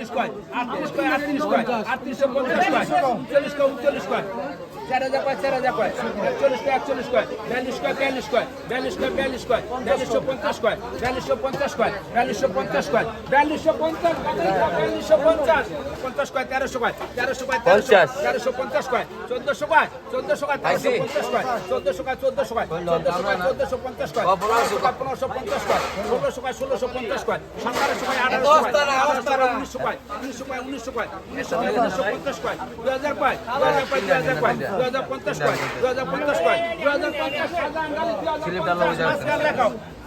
আটত্রিশ কয় আটত্রিশ কয় আটত্রিশ কয় আটত্রিশশো পঞ্চাশ কয় চল্লিশ কয় উনচল্লিশ কয় চার হাজার কয় চার হাজার কয় একচল্লিশ কয় একচল্লিশ কয়। বিয়াল্লিশ কয় বিয়াল্লিশ কয়। বিয়াল্লিশ কয় বিয়াল্লিশ কয়। বিয়াল্লিশশো পঞ্চাশ কয়। বিয়াল্লিশশো পঞ্চাশ কয়। বিয়াল্লিশশো পঞ্চাশ কয়। বিয়াল্লিশশো পঞ্চাশ বিয়াল্লিশশো পঞ্চাশ। পঞ্চাশ কয় তেরোশো কয়। তেরোশো কয় পঞ্চাশ। তেরোশো পঞ্চাশ কয়। চোদ্দশো কয়। চোদ্দশো কয় তেরোশো পঞ্চাশ কয়। চোদ্দশো কয় চোদ্দশো কয়। চোদ্দশো কয় চোদ্দশো পঞ্চাশ কয়। পনেরোশো কয় পনেরোশো পঞ্চাশ কয়। ষোলোশো কয় ষোলোশো পঞ্চাশ কয়। সতেরোশো কয় আঠারোশো কয়। উনিশশো কয় উনিশশো কয়। উনিশশো কয় উনিশশো কয় উনিশশো পঞ্চাশ কয়। দু হাজার কয় দু হাজার কয় দু হাজার কয়। দু হাজার পঞ্চাশ কয় দু হাজার পঞ্চাশ কয় দু হাজার পঞ্চাশ সাদা আঙ্গালি দু হাজার পঞ্চাশ মাঝখান লেখাও শান্ত ছত্রিশ কয় ছত্রিশ কয় ছত্রিশশো পঞ্চাশ কয় আটত্রিশশো কয় চল্লিশ কয় চার হাজার চার হাজার চার হাজার কয় একচল্লিশ বিয়াল্লিশশো বিয়াল্লিশশো তিনজন বিয়াল্লিশশো কয় বিয়াল্লিশশো বিয়াল্লিশশো পঞ্চাশ কয় বিয়াল্লিশশো পঞ্চাশ কয় তেতাল্লিশশো পঞ্চাশ কয় তেতাল্লিশশো পঞ্চাশ কয় তেতাল্লিশশো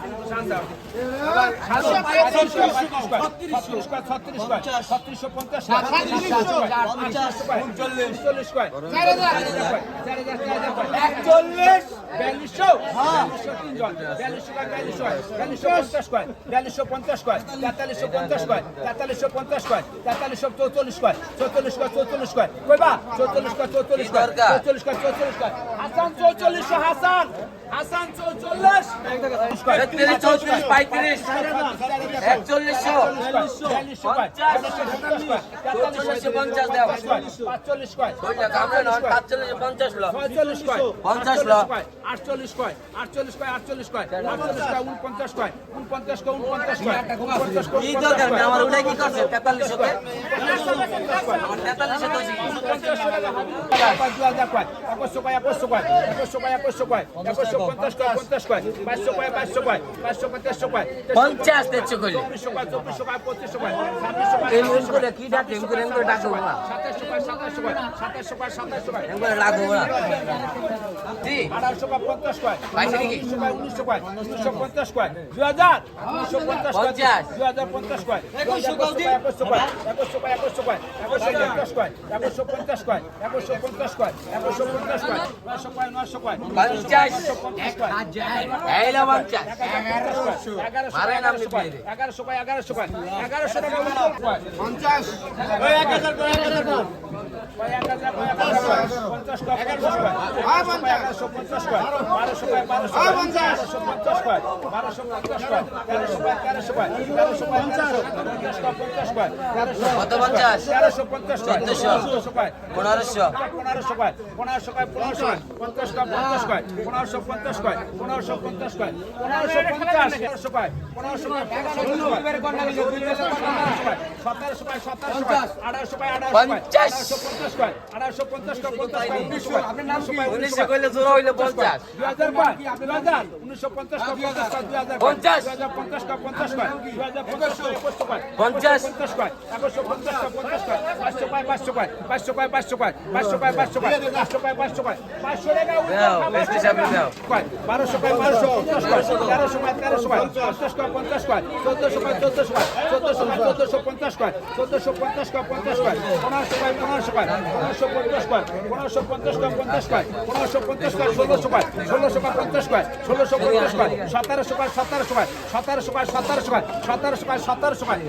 চৌচল্লিশ কয় চৌচল্লিশ কয় চৌচল্লিশ কয় কইবা চৌচল্লিশ কয় চৌচল্লিশ কয় চৌচল্লিশ কয় চৌচল্লিশ কয় হাসান চৌচল্লিশশো হাসান পঞ্চাশ দেওয়া সাতচল্লিশ পঞ্চাশ ল আটচল্লিশ কয় আটচল্লিশ কয় আটচল্লিশ কয় আটচল্লিশ কয় উনপঞ্চাশ কয় উনপঞ্চাশ কয় উনপঞ্চাশ কয় উনপঞ্চাশ কয় কি আমার উঠাই কি করছে তেতাল্লিশশো তেতাল্লিশশো তো একশো কয় একশো কয় একশো কয় একশো কয় একশো পঞ্চাশ কয় পঞ্চাশ কয়? পাঁচশো কয় পাঁচশো কয়? পাঁচশো কয় কি ডাকে? ডাকে জি আঠারোশো পঞ্চাশ কয় পাইছে নাকি? উনিশশো কয় উনিশশো পঞ্চাশ কয় দুই হাজার উনিশশো পঞ্চাশ। দুই হাজার পঞ্চাশ কয় একুশশো কয় একুশশো কয় একুশশো কয় একুশশো কয় একুশশো পঞ্চাশ কয় একুশশো পঞ্চাশ কয় একুশশো পঞ্চাশ কয় একুশশো পঞ্চাশ কয় নশো কয় নশো কয় পঞ্চাশ এগারোশো। এগারোশো কয় এগারোশো কয় এগারোশো টাকা পঞ্চাশ এক হাজার এক হাজার কয় এক হাজার কয় এক হাজার কয় পঞ্চাশ কয় পঞ্চাশ কয় এগারোশো পঞ্চাশ কয় বারোশো কয় বারোশো বারোশো পঞ্চাশ কয় বারোশো পঞ্চাশ কয় তেরোশো কয় তেরোশো কয় তেরোশো পঞ্চাশ পঞ্চাশ কয় তেরোশো পঞ্চাশ? তেরোশো পঞ্চাশ কয় চোদ্দশো। কয় পনেরোশো পনেরোশো কয় পনেরোশো কয় পনেরোশো পঞ্চাশ কয় পঞ্চাশ কয় পনেরোশো পঞ্চাশ কয় পনেরোশো পঞ্চাশ কয় পনেরোশো পঞ্চাশ পনেরোশো কয় পনেরোশো কয় পনেরোশো কয় সতেরোশো কয় সতেরোশো কয় আঠারোশো কয় আঠারোশো কয় আঠারোশো পঞ্চাশ কয় আঠারোশো পঞ্চাশ কয় পঞ্চাশ কয় উনিশশো কয় উনিশশো কয় উনিশশো করলে জোর হইলে পঞ্চাশ পঞ্চাশ পঞ্চাশ বারোশো পায় বারোশো তেরোশো পায় তেরোশো পায় পঞ্চাশ কয় পঞ্চাশ কয় চোদ্দশো পায় চোদ্দশো পায় চোদ্দশো পায় চোদ্দশো পঞ্চাশ কয় চোদ্দশো পঞ্চাশ কয় পঞ্চাশ কয় পনেরোশো পায় পনেরোশো পায় পনেরোশো পঞ্চাশ কয় পনেরোশো পঞ্চাশ কয় পঞ্চাশ কয় পনেরোশো পঞ্চাশ কয় ষোলোশো কয় ষোলোশো কয় পঞ্চাশ কয় ষোলোশো পঞ্চাশ কয় সতেরোশো কয় সতেরোশো কয় সতেরোশো কয় সতেরোশো কয় সতেরোশো কয়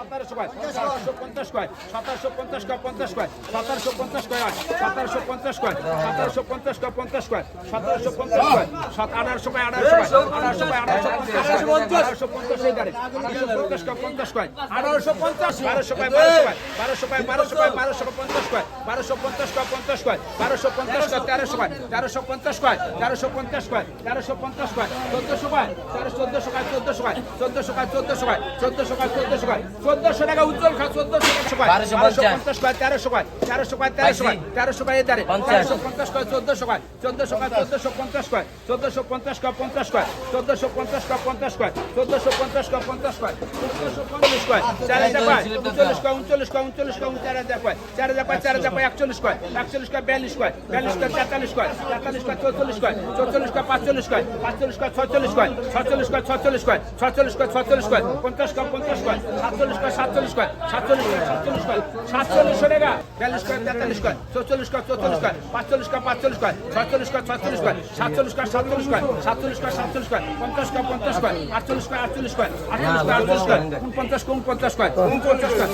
সতেরোশো কয় সতেরোশো পঞ্চাশ কয় সতেরোশো পঞ্চাশ কয় পঞ্চাশ কয় সতেরোশো পঞ্চাশ কয় সতেরোশো পঞ্চাশ কয় সতেরোশো পঞ্চাশ কয় পঞ্চাশ কয় সতেরোশো পঞ্চাশ কয় সাত আঠারোশো কয় আঠারোশো কয় আঠারোশো কয় আঠারোশো পঞ্চাশ আঠারোশো পঞ্চাশ এই আঠারোশো পঞ্চাশ কয় আঠারোশো পঞ্চাশ বারোশো পায় বারোশো পায় বারোশো পায় বারোশো পায় বারোশো পঞ্চাশ পায় বারোশো পঞ্চাশ পায় পঞ্চাশ পায় বারোশো পঞ্চাশ পায় তেরোশো পায় তেরোশো পঞ্চাশ পায় তেরোশো পঞ্চাশ পায় তেরোশো পঞ্চাশ পায় চোদ্দশো পায় তেরো চোদ্দশো পায় চোদ্দশো পায় চোদ্দশো পায় চোদ্দশো পায় চোদ্দশো পায় চোদ্দশো পায় চোদ্দশো টাকা উজ্জ্বল খা চোদ্দশো একশো পায় বারোশো পঞ্চাশ। পায় তেরোশো পায় তেরোশো পায় তেরোশো পায় তেরোশো পায় এদারে তেরোশো পঞ্চাশ। পায় চোদ্দশো পায় চোদ্দশো পায় চোদ্দশো পঞ্চাশ পায় চোদ্দশো পঞ্চাশ কয় পঞ্চাশ পায় চোদ্দশো পঞ্চাশ পায় পঞ্চাশ পায় চোদ্দশো পঞ্চাশ কয় পঞ্চাশ পায় চোদ্দশো পঞ্চাশ পায় আচ্ছা, চার পায় উনচল্লিশ কয় উনচল্লিশ কয় উনচল্লিশ কয় চার হাজার কয়, চার হাজার কয়, চার হাজার কয়, একচল্লিশ কয় একচল্লিশ কয়, বিয়াল্লিশ কয় বিয়াল্লিশ কয়, তেতাল্লিশ কয় তেতাল্লিশ কয়, চৌচল্লিশ কয় চৌচল্লিশ কয়, পাঁচচল্লিশ কয় পাঁচচল্লিশ কয় ছচল্লিশ কয় ছচল্লিশ কয় ছচল্লিশ কয় ছচল্লিশ কয় ছচল্লিশ কয়, পঞ্চাশ কয় পঞ্চাশ কয়, সাতচল্লিশ কয় সাতচল্লিশ কয় সাতচল্লিশ কয় সাতচল্লিশ কয়, সাতচল্লিশ টাকা বিয়াল্লিশ কয়, তেতাল্লিশ কয়, চৌচল্লিশ কয় চৌচল্লিশ কয়, পাঁচচল্লিশ কয় পাঁচচল্লিশ কয় ছচল্লিশ কয় ছচল্লিশ কয়, সাতচল্লিশ কয় সাতচল্লিশ কয় সাতচল্লিশ কয় সাতচল্লিশ কয়, পঞ্চাশ কয় পঞ্চাশ কয়, আটচল্লিশ কয় আটচল্লিশ কয় আটচল্লিশ কয় আটচল্লিশ কয়, উনপঞ্চাশ কয় উনপঞ্চাশ কয় উনপঞ্চাশ কয়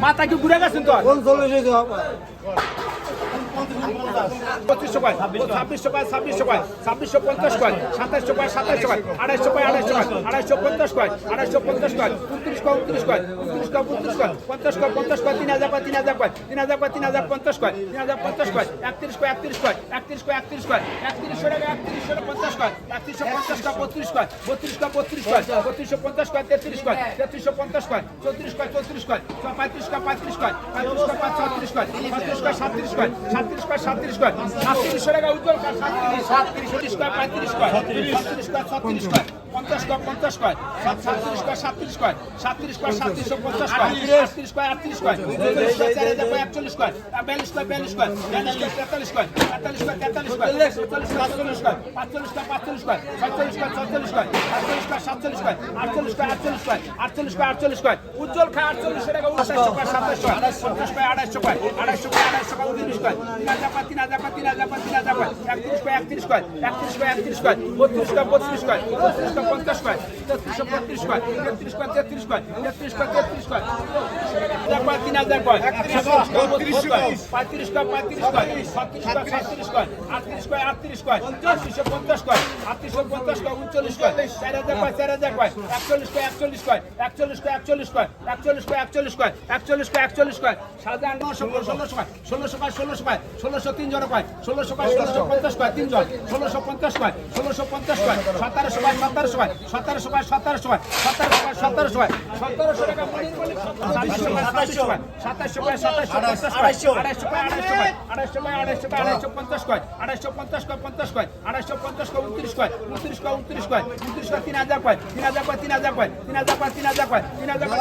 মাথা কি ঘুরে গেছেন তো চল্লিশে পঁচিশশো কয় ছাব্বিশশো কয় ছাব্বিশশো কয় ছাব্বিশশো পঞ্চাশ কয় সাতাশশো কয় সাতাশশো কয় আড়াইশো কয় আড়াইশো কয় আড়াইশো পঞ্চাশ কয় আড়াইশো পঞ্চাশ কয় উনত্রিশ কয় উনত্রিশ কয় উনত্রিশ কয় উনত্রিশ কয় পঞ্চাশ কয় পঞ্চাশ কয় তিন হাজার কয় তিন হাজার কয় তিন হাজার কয় তিন হাজার পঞ্চাশ কয় তিন হাজার পঞ্চাশ কয় একত্রিশ কয় একত্রিশ কয় একত্রিশ কয় একত্রিশ কয় একত্রিশশো টাকা একত্রিশশো পঞ্চাশ কয় একত্রিশশো পঞ্চাশ কয় বত্রিশ কয় বত্রিশ কয় বত্রিশ কয় বত্রিশশো পঞ্চাশ কয় তেত্রিশ কয় তেত্রিশশো পঞ্চাশ কয় চৌত্রিশ কয় চৌত্রিশ কয় পঁয়ত্রিশ কয় পঁয়ত্রিশ কয় পঁয়ত্রিশ কয় ছত্রিশ কয় ছত্রিশ কয় সাতত্রিশ কয় সাঁত্রিশ স্কোয়ার সাঁত্রিশ স্কোয়ার সাঁত্রিশশো টাকা উজ্জ্বল সাঁত্রিশ সাঁত্রিশ স্কোয়ার পঁয়ত্রিশ স্কোয়ার ছত্রিশ স্কোয়ার ছত্রিশ স্কোয়ার পঞ্চাশ কয় পঞ্চাশ কয়। সাত সাতত্রিশ কয় সাতত্রিশ কয়। সাতত্রিশ কয় সাতত্রিশশো পঞ্চাশ কয়। আটত্রিশ কয় আটত্রিশ কয়। একচল্লিশ কয়। বিয়াল্লিশ কয় বিয়াল্লিশ কয়। বিয়াল্লিশ কয়, তেতাল্লিশ কয়। তেতাল্লিশ কয় তেতাল্লিশ কয়। চল্লিশ কয় চল্লিশ কয়। পাঁচচল্লিশ কয় পাঁচচল্লিশ কয়। ছয়চল্লিশ কয় ছয়চল্লিশ কয়। সাতচল্লিশ কয় সাতচল্লিশ কয়। আটচল্লিশ কয় আটচল্লিশ কয়। আটচল্লিশ কয় আটচল্লিশ কয়। উজ্জ্বল খায় আটচল্লিশ টাকা উনষাটশো কয় সাতাশশো পঞ্চাশ কয় আড়াইশো কয় আড়াইশো কয় আড়াইশো কয়, উনত্রিশ কয়। তিন হাজার কয়, তিন হাজার কয়, তিন হাজার কয়, তিন হাজার কয়। একত্রিশ কয় একত্রিশ কয়। একত্রিশ কয় একত্রিশ কয়। বত্রিশ কয় বত্রিশ কয়। বত্রিশ কয় পঞ্চাশ কয় তেত্রিশশো বত্রিশ কয় তেত্রিশ কয় তেত্রিশ কয় তেত্রিশ কয় তেত্রিশ কয় তিন হাজার কয় বত্রিশ কয় পঁয়ত্রিশ কয় পঁয়ত্রিশ কয় ছত্রিশ কয় সাতত্রিশ কয় আটত্রিশ কয় আটত্রিশ কয় আটত্রিশশো পঞ্চাশ কয় আটত্রিশশো পঞ্চাশ কয় উনচল্লিশ কয় চার হাজার কয় চার হাজার কয় একচল্লিশ কয় একচল্লিশ কয় একচল্লিশ কয় একচল্লিশ কয় একচল্লিশ কয় একচল্লিশ কয় একচল্লিশ কয় একচল্লিশ কয় হাজার নশো কয় ষোলোশো কয় ষোলোশো কয় ষোলোশো কয় ষোলোশো তিন জন কয় ষোলোশো কয় পঞ্চাশ কয় তিনজন ষোলোশো পঞ্চাশ কয় ষোলোশো পঞ্চাশ কয় সতেরোশো কয় সতেরোশো কয় সতেরোশো কয় সতেরোশো কয় সতেরোশো কয় সতেরোশো কয় সতেরোশো টাকা সাতাশশো আড়াইশো আড়াইশো পঞ্চাশ কয় আড়াইশো পঞ্চাশ কয় পঞ্চাশ কয় আড়াইশো পঞ্চাশ কয় উনত্রিশ কয় উনত্রিশ কয় উনত্রিশ কয় উনত্রিশ কয় তিন হাজার কয় তিন হাজার কয় তিন হাজার কয় তিন হাজার কয় তিন হাজার কয় তিন হাজার কয়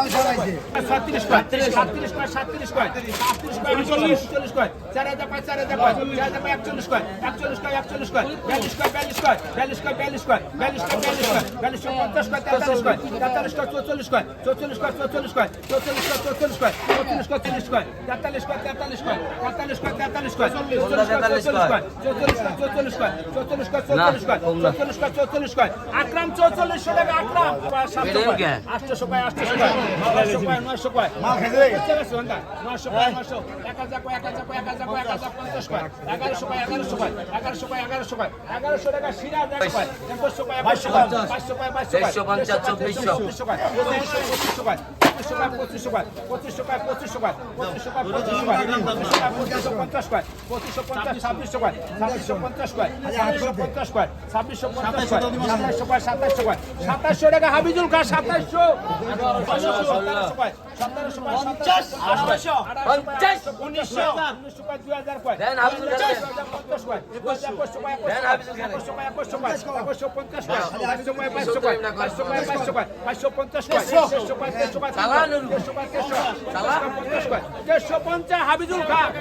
সাতত্রিশ কয় সাতত্রিশ কয় সাতত্রিশ কয় সাতত্রিশ কয় আটচল্লিশ চল্লিশ কয় চার হাজার কয় চার হাজার কয় চার হাজার কয় একচল্লিশ কয় একচল্লিশ কয় একচল্লিশ কয় বিয়াল্লিশ কয় বিয়াল্লিশ কয় বিয়াল্লিশ কয় বিয়াল্লিশ কয় বিয়াল্লিশ কয় বিয়াল্লিশ কয় বিয়াল্লিশ পঞ্চাশ কয় তেতাল্লিশ কয় তেতাল্লিশ কয় চৌচল্লিশ কয় চৌচল্লিশ কয় চৌচল্লিশ কয় চৌচল্লিশ কয় চৌচল্লিশ কয় চৌচল্লিশ কয় তিরিশ কয় তেতাল্লিশ কয় তেতাল্লিশ কয় তেতাল্লিশ কয় তেতাল্লিশ কয় চল্লিশ কয় চল্লিশ চৌচল্লিশ কয় চৌচল্লিশ কয় চৌচল্লিশ কয় চৌচল্লিশ কয় চৌচল্লিশ কয় আকরাম চৌচল্লিশশো টাকা আকরাম সাতশো কয় আটশো কয় আটশো কয় নয়শো কয় নয়শো কয় নয়শো কয় নয়শো এক হাজার কয় এক হাজার কয় এক হাজার কয় এক হাজার পঞ্চাশ কয় এগারোশো কয় এগারোশো কয় এগারোশো কয় এগারোশো কয় এগারোশো টাকা সিরাজ এক কয় একুশশো কয় বাইশশো কয় চারশো পাঁচ চারশো পঞ্চাশ চব্বিশশো টাকা পঁচিশশো কয় পঁচিশশো কয় পঁচিশশো কয় পঁচিশশো কয় পঁচিশশো কয় পঁচিশশো কয় পঁচিশশো পঞ্চাশ কয় পঁচিশশো পঞ্চাশ ছাব্বিশশো কয় ছাব্বিশশো পঞ্চাশ কয় ছাব্বিশশো পঞ্চাশ কয় ছাব্বিশশো পঞ্চাশ কয় সাতাশশো কয় সাতাশশো কয় সাতাশশো টাকা হাবিজুল খা সাতাশশো সতেরোশো কয় সতেরোশো কয় পঞ্চাশ কেশো পঞ্চাশ হাবিজুল খান।